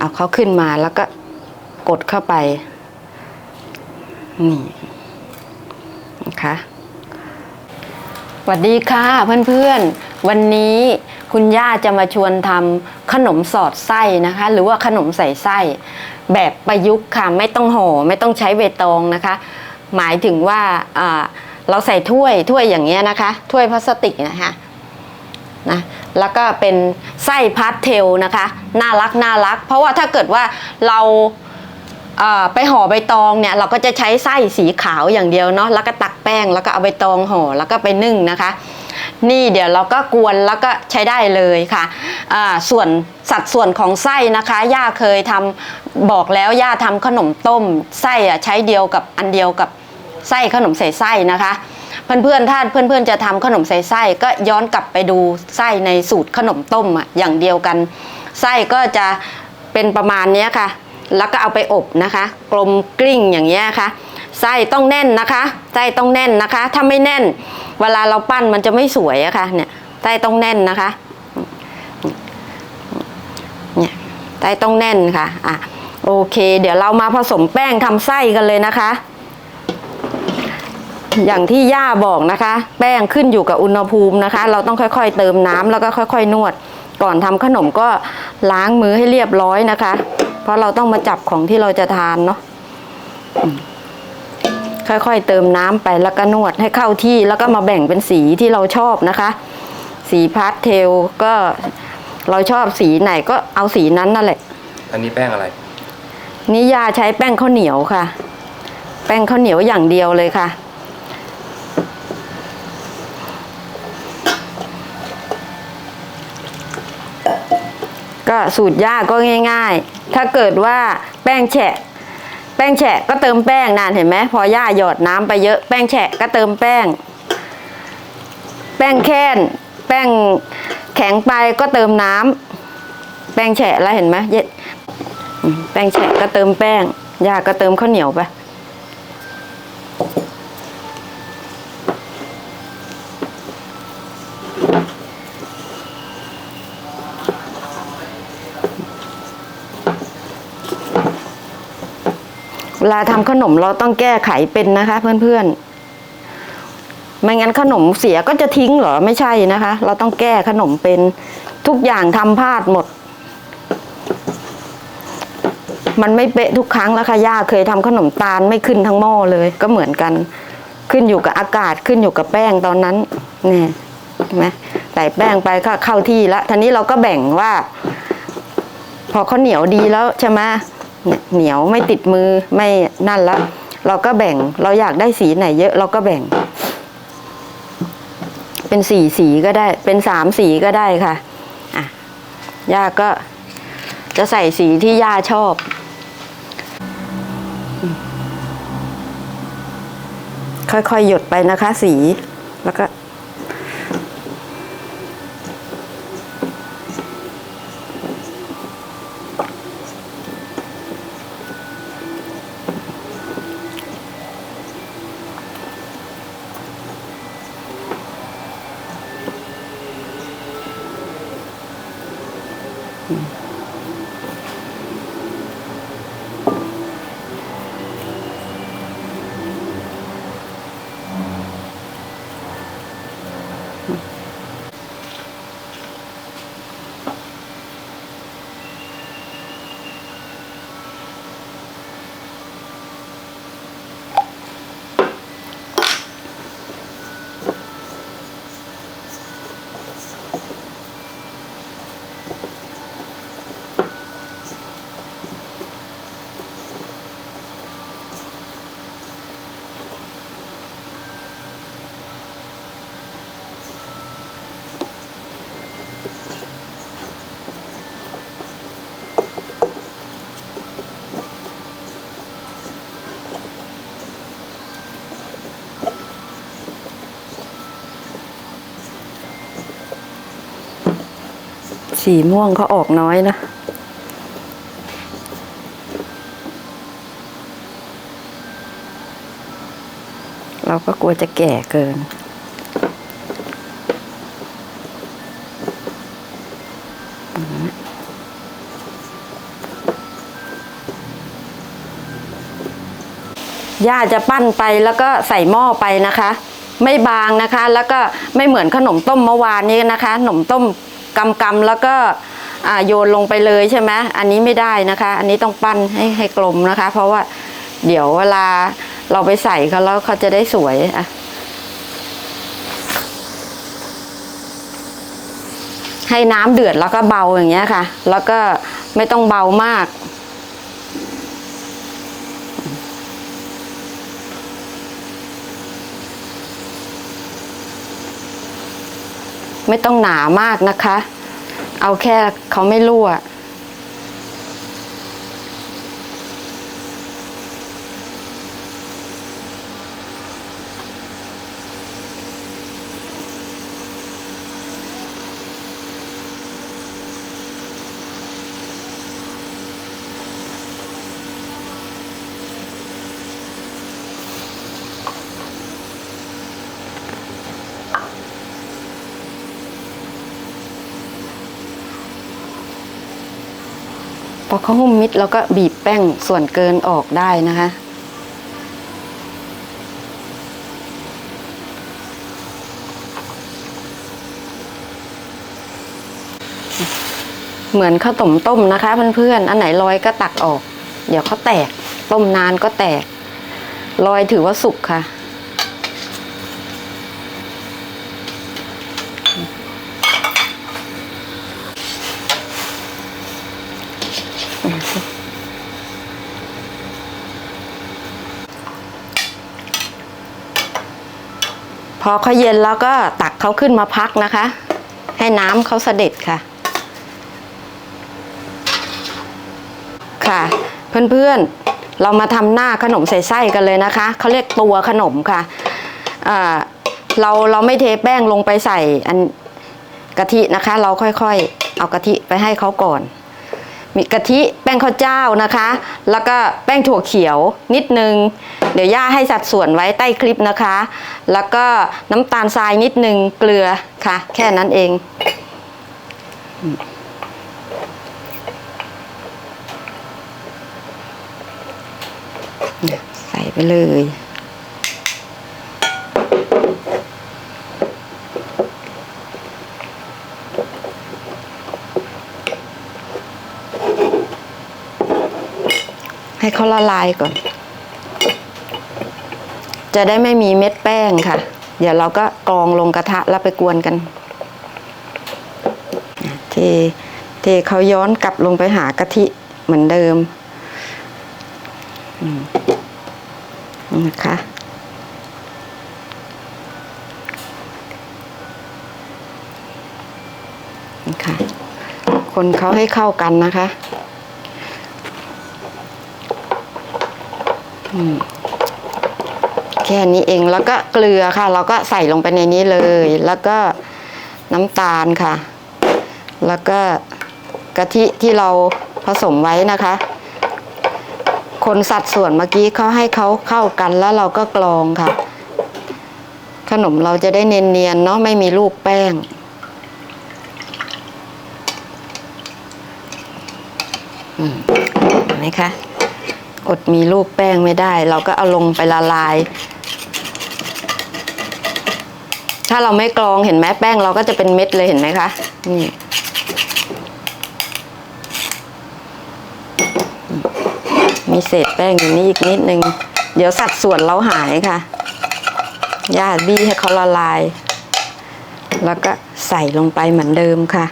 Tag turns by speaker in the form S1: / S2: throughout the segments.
S1: เอาเขาขึ้นมาแล้วก็กดเข้าไป นี่นะคะสวัสดีค่ะเพื่อนๆ วันนี้คุณย่าจะมาชวนทำขนมสอดไส้นะคะ หรือว่าขนมใส่ไส้ แบบประยุกต์ค่ะ ไม่ต้องห่อไม่ต้องใช้เบตองนะคะ หมายถึงว่าอ่าเราใส่ถ้วยถ้วยอย่างเงี้ยนะคะ ถ้วยพลาสติกนะคะ นะแล้วก็เป็นไส้พาสเทลนะคะ น่ารักน่ารัก เพราะว่าถ้าเกิดว่าเราไปห่อใบตองเนี่ยเราก็จะใช้ไส้สีขาวอย่างเดียวเนาะแล้วก็ตักแป้งแล้วก็เอาใบตองห่อแล้วก็ไปนึ่งนะคะ นี่เดี๋ยวเราก็กวนแล้วก็ใช้ได้เลยค่ะส่วนสัดส่วนของไส้นะคะ ย่าเคยทำบอกแล้วย่าทำขนมต้มไส้อะใช้เดียวกับอันเดียวกับไส้ขนมใส่ไส้นะคะ เพื่อนๆถ้าเพื่อนๆจะทำขนมใส่ไส้ก็ย้อนกลับไปดูไส้ในสูตรขนมต้มอะอย่างเดียวกัน ไส้ก็จะเป็นประมาณนี้ค่ะ แล้วก็เอาไปอบนะคะ กลมกลิ้งอย่างเงี้ยค่ะไส้ต้องแน่นนะคะไส้ต้องแน่นนะคะ ถ้าไม่แน่น เวลาเราปั้นมันจะไม่สวยอะค่ะเนี่ยไส้ต้องแน่นนะคะเนี่ยไส้ต้องแน่นค่ะอะโอเค เดี๋ยวเรามาผสมแป้งทำไส้กันเลยนะคะ อย่างที่ย่าบอกนะคะ แป้งขึ้นอยู่กับอุณหภูมินะคะ เราต้องค่อยๆ เติมน้ำแล้วก็ค่อย ๆ นวด ก่อนทำขนมก็ล้างมือให้เรียบร้อยนะคะ เพราะเราต้องมาจับของที่เราจะทานเนาะอืมค่อยๆ เติมน้ำไปแล้วก็นวดให้เข้าที่แล้วก็มาแบ่งเป็นสีที่เราชอบนะคะ สีพาสเทลก็เราชอบสีไหนก็เอาสีนั้นนั่นแหละ
S2: อันนี้แป้งอะไร
S1: นี่ยาใช้แป้งข้าวเหนียวค่ะ แป้งข้าวเหนียวอย่างเดียวเลยค่ะ ก็สูตรยากก็ง่าย ๆ ถ้าเกิดว่าแป้งแฉะ แป้งแฉะก็เติมแป้งนานเห็นไหมพอย่าหยอดน้ำไปเยอะแป้งแฉะก็เติมแป้ง แป้งแค้นแป้งแข็งไปก็เติมน้ำแป้งแฉะแล้วเห็นไหมเย็ดอืมแป้งแฉะก็เติมแป้งยาก็เติมข้าวเหนียวไป ลาทำขนมเราต้องแก้ไขเป็นนะคะ เพื่อนๆ ไม่งั้นขนมเสียก็จะทิ้งเหรอไม่ใช่นะคะ เราต้องแก้ขนมเป็นทุกอย่างทำพลาดหมด มันไม่เป๊ะทุกครั้งแล้วค่ะย่าเคยทำขนมตาลไม่ขึ้นทั้งหม้อเลย ก็เหมือนกัน ขึ้นอยู่กับอากาศขึ้นอยู่กับแป้งตอนนั้นนี่เห็นไหมใส่แป้งไปก็เข้าที่แล้วทีนี้เราก็แบ่งว่า พอเขาวเหนียวดีแล้วใช่ไหม เนี่ยเหนียวไม่ติดมือไม่นั่นแล้วเราก็แบ่งเราอยากได้สีไหนเยอะเราก็แบ่ง เป็นสี่สีก็ได้ เป็นสามสีก็ได้ค่ะอะย่าก็จะใส่สีที่ย่าชอบ ค่อยๆหยดไปนะคะสีแล้วก็ হুম สีม่วงเขาออกน้อยนะ เราก็กลัวจะแก่เกิน ย่าจะปั้นไปแล้วก็ใส่หม้อไปนะคะ ไม่บางนะคะ แล้วก็ไม่เหมือนขนมต้มเมื่อวานนี้นะคะ ขนมต้ม กำกำๆแล้วก็โยนลงไปเลยใช่ไหมอันนี้ไม่ได้นะคะ อันนี้ต้องปั้นให้ให้กลมนะคะ เพราะว่าเดี๋ยวเวลาเราไปใส่เขาแล้วเขาจะได้สวยอะให้น้ำเดือดแล้วก็เบาอย่างเงี้ยค่ะ แล้วก็ไม่ต้องเบามาก ไม่ต้องหนามากนะคะ เอาแค่เขาไม่รั่ว พอเขาหุ้มมิดแล้วก็บีบแป้งส่วนเกินออกได้นะคะ เหมือนข้าวต้มต้มนะคะเพื่อนๆอันไหนลอยก็ตักออก เดี๋ยวเขาแตก ต้มนานก็แตกลอยถือว่าสุกค่ะ พอเขาเย็นแล้วก็ตักเขาขึ้นมาพักนะคะ ให้น้ำเขาเสด็จค่ะ ค่ะ เพื่อนๆ เรามาทำหน้าขนมใส่ไส้กันเลยนะคะ เขาเรียกตัวขนมค่ะเราเราไม่เทแป้งลงไปใส่อันกะทินะคะ เราค่อยๆ เอากะทิไปให้เขาก่อน มีกะทิแป้งข้าวเจ้านะคะ แล้วก็แป้งถั่วเขียวนิดนึง เดี๋ยวย่าให้สัดส่วนไว้ใต้คลิปนะคะ แล้วก็น้ำตาลทรายนิดนึงเกลือค่ะ แค่นั้นเองเนี่ยใส่ไปเลย ให้เขาละลายก่อน จะได้ไม่มีเม็ดแป้งค่ะ เดี๋ยวเราก็กรองลงกระทะแล้วไปกวนกัน เทเทเขาย้อนกลับลงไปหากะทิเหมือนเดิมอืมนะคะนี่ค่ะคนเขาให้เข้ากันนะคะ แค่นี้เองแล้วก็เกลือค่ะ เราก็ใส่ลงไปในนี้เลย แล้วก็น้ำตาลค่ะ แล้วก็กะทิที่เราผสมไว้นะคะ คนสัดส่วนเมื่อกี้เขาให้เขาเข้ากันแล้วเราก็กรองค่ะ ขนมเราจะได้เนียนๆเนาะไม่มีลูกแป้งเห็นไหมคะ อดมีลูกแป้งไม่ได้ เราก็เอาลงไปละลาย ถ้าเราไม่กรองเห็นไหมแป้งเราก็จะเป็นเม็ดเลยเห็นไหมคะนี่มีเศษแป้งอยู่นี่อีกนิดนึง เดี๋ยวสัดส่วนเราหายค่ะย่าบี้ให้เขาละลาย แล้วก็ใส่ลงไปเหมือนเดิมค่ะ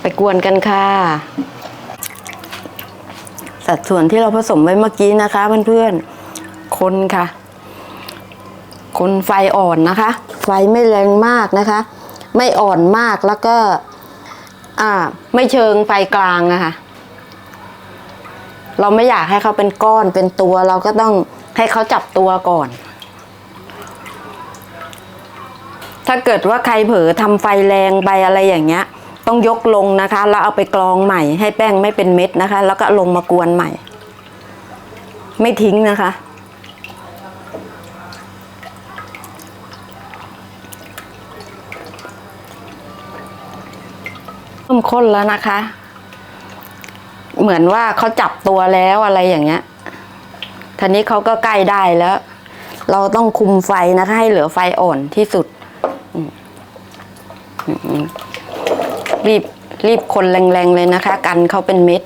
S1: ไป กวนกันค่ะ สัดส่วนที่เราผสมไว้เมื่อกี้นะคะเพื่อนๆ คนค่ะ คนไฟอ่อนนะคะ ไฟไม่แรงมากนะคะ ไม่อ่อนมากแล้วก็ อ่า ไม่เชิงไฟกลางอะค่ะเราไม่อยากให้เขาเป็นก้อนเป็นตัวเราก็ต้องให้เขาจับตัวก่อน ถ้าเกิดว่าใครเผลอทำไฟแรงไปอะไรอย่างเงี้ย ต้องยกลงนะคะ แล้วเอาไปกรองใหม่ ให้แป้งไม่เป็นเม็ดนะคะ แล้วก็ลงมากวนใหม่ ไม่ทิ้งนะคะ เริ่มข้นแล้วนะคะ เหมือนว่าเขาจับตัวแล้วอะไรอย่างเงี้ยทีนี้เขาก็ใกล้ได้แล้ว เราต้องคุมไฟนะคะ ให้เหลือไฟอ่อนที่สุดอืม รีบรีบคนแรงๆเลยนะคะ กันเขาเป็นเม็ด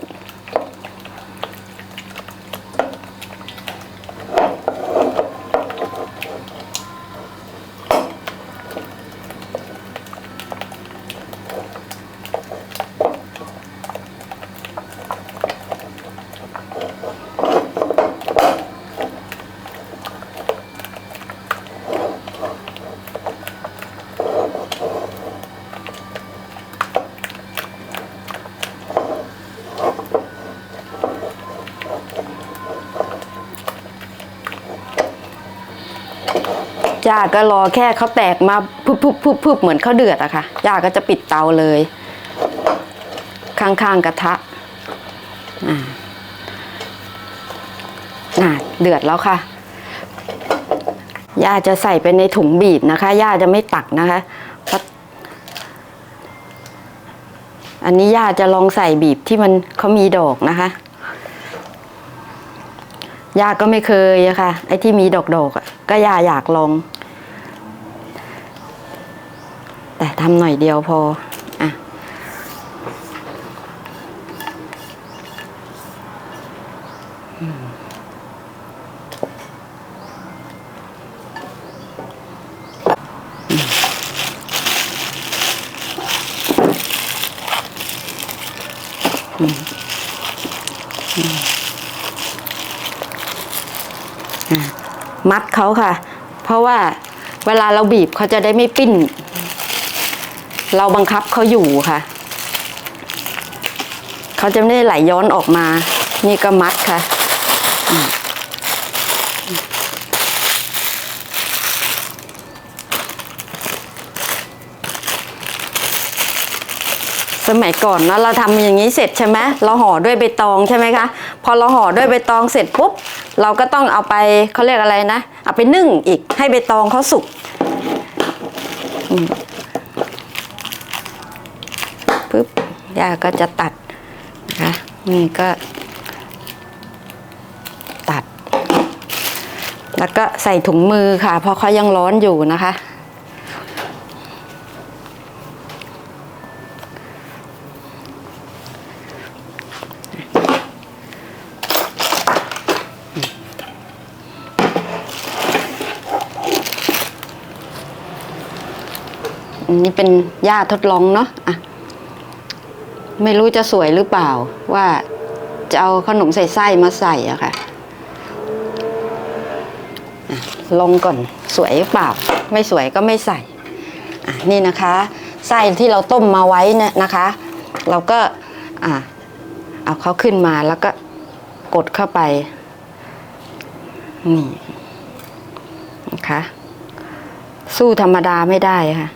S1: าก็รอแค่เขาแตกมาพุบพุบพุบพุบเหมือนเขาเดือดอะค่ะย่าก็จะปิดเตาเลย ข้างๆกระทะอ่าอ่าเดือดแล้วค่ะย่าจะใส่ไปในถุงบีบนะคะย่าจะไม่ตักนะคะอันนี้ย่าจะลองใส่บีบที่มันเขามีดอกนะคะย่าก็ไม่เคยอะค่ะ ไอ้ที่มีดอกๆก็ย่าอยากลอง แต่ทำหน่อยเดียวพออะมัดเขาค่ะ เพราะว่าเวลาเราบีบเขาจะได้ไม่ปิ้น เราบังคับเขาอยู่ค่ะ เขาจะไม่ได้ไหลย้อนออกมา นี่ก็มัดค่ะ สมัยก่อนนะเราทำอย่างนี้เสร็จใช่ไหมเราห่อด้วยใบตองใช่ไหมคะ พอเราห่อด้วยใบตองเสร็จปุ๊บ เราก็ต้องเอาไปเขาเรียกอะไรนะ เอาไปนึ่งอีกให้ใบตองเขาสุกอืม ปุ๊บย่าก็จะตัดนะคะนี่ก็ ตัด แล้วก็ใส่ถุงมือค่ะ เพราะเขายังร้อนอยู่นะคะอันนี้เป็นย่าทดลองเนาะอะ ไม่รู้จะสวยหรือเปล่า ว่าจะเอาขนมใส่ไส้มาใส่อะค่ะอะลงก่อนสวยหรือเปล่า ไม่สวยก็ไม่ใส่อะนี่นะคะไส้ที่เราต้มมาไว้เนี่ยนะคะ เราก็อะเอาเขาขึ้นมาแล้วก็กดเข้าไปนี่นะคะสู้ธรรมดาไม่ได้ค่ะ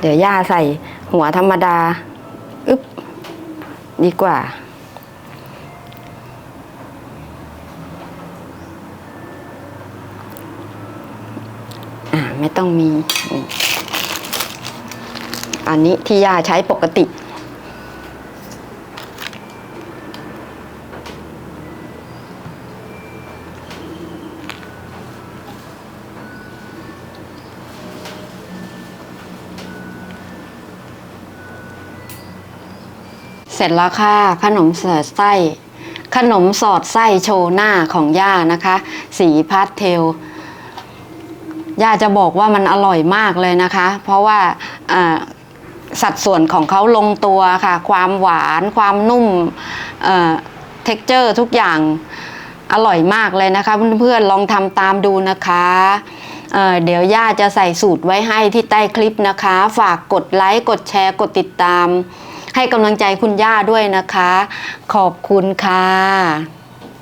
S1: เดี๋ยวย่าใส่ หัวธรรมดาอึ๊บดีกว่าอ่า ไม่ต้องมี อันนี้ที่ยาใช้ปกติ ร็จแล้วค่ะ ขนมเสอดไส้ ขนมสอดไส้โชว์หน้าของย่านะคะ สีพาสเทลย่าจะบอกว่ามันอร่อยมากเลยนะคะ เพราะว่าสัดส่วนของเขาลงตัวค่ะ ความหวานความนุ่มเท็กเจอร์ทุกอย่างอร่อยมากเลยนะคะ เพื่อนๆลองทำตามดูนะคะเเดี๋ยวย่าจะใส่สูตรไว้ให้ที่ใต้คลิปนะคะ ฝากกดไลค์ กดแชร์ กดติดตาม ให้กำลังใจคุณย่าด้วยนะคะ ขอบคุณค่ะ